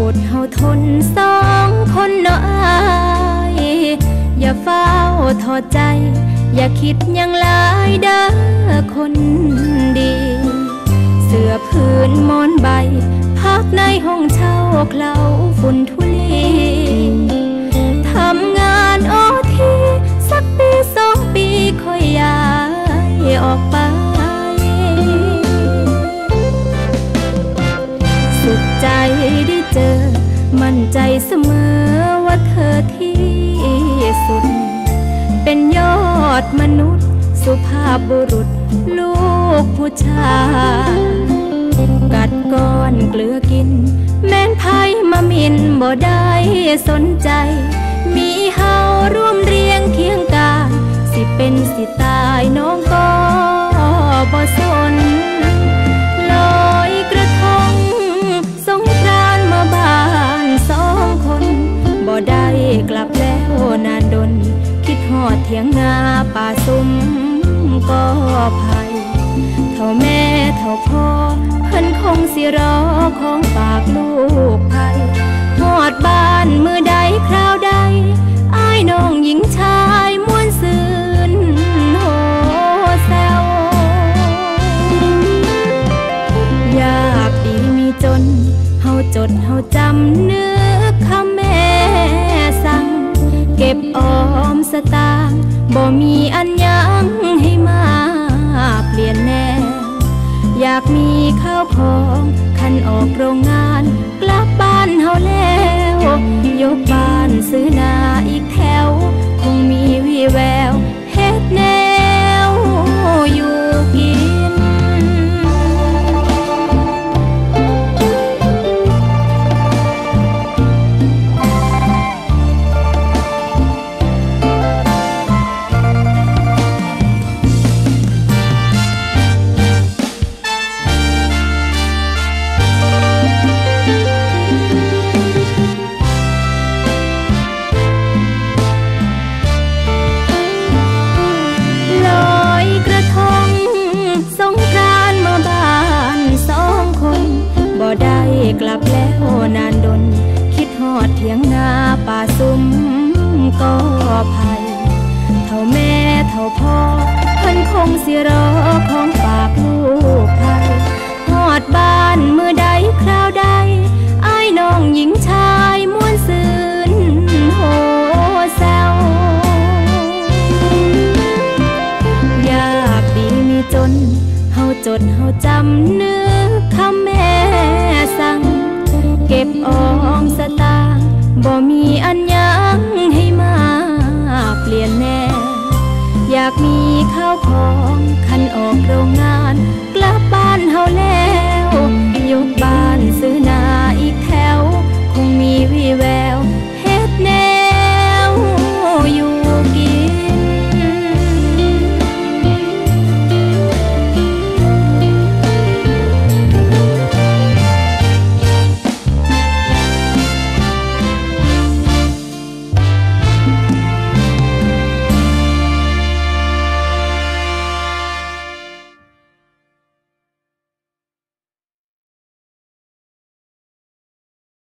อดเฮาทนสองคนน้อยอย่าเฝ้าทอใจ อย่าคิดยังลายเด้อคนดี เสื้อผืนมอนใบ พักในห้องเช่าเคล้าฝุ่นทุ ได้เจอ มั่นใจเสมอว่าเธอที่สุด เป็นยอดมนุษย์ สุภาพบุรุษ ลูกผู้ชายกัดก้อนเกลือกิน แม่นภัยมามินบ่ได้สนใจ มีเฮาร่วมเรียงเคียงกาสิเป็นสิตายน้องก็บ่สน ดเถียงนาป่าซุ้มก็ภัยเท่าแม่เท่าพ่อเพิ่นคงสิรอของฝากลูกไทยหอดบ้านมือใดคราวใดอ้ายน้องหญิงชายม้วนซื่นโหแซวอยากดีมีจนเฮาจดเฮาจำนึกคำแม่สั่งเก็บออมสตา comida. าป่าซุ้มก็ภัยเท่าแม่เท่าพ่อพันคงสิรอของฝากลูกไทยหอดบ้านเมื่อใดคราวใดไอ้น้องหญิงชายม้วนซื่นโหเศร้ายากดีมีจนเฮาจดเฮาจำเนึกคำแม่สั่งเก็บออ more.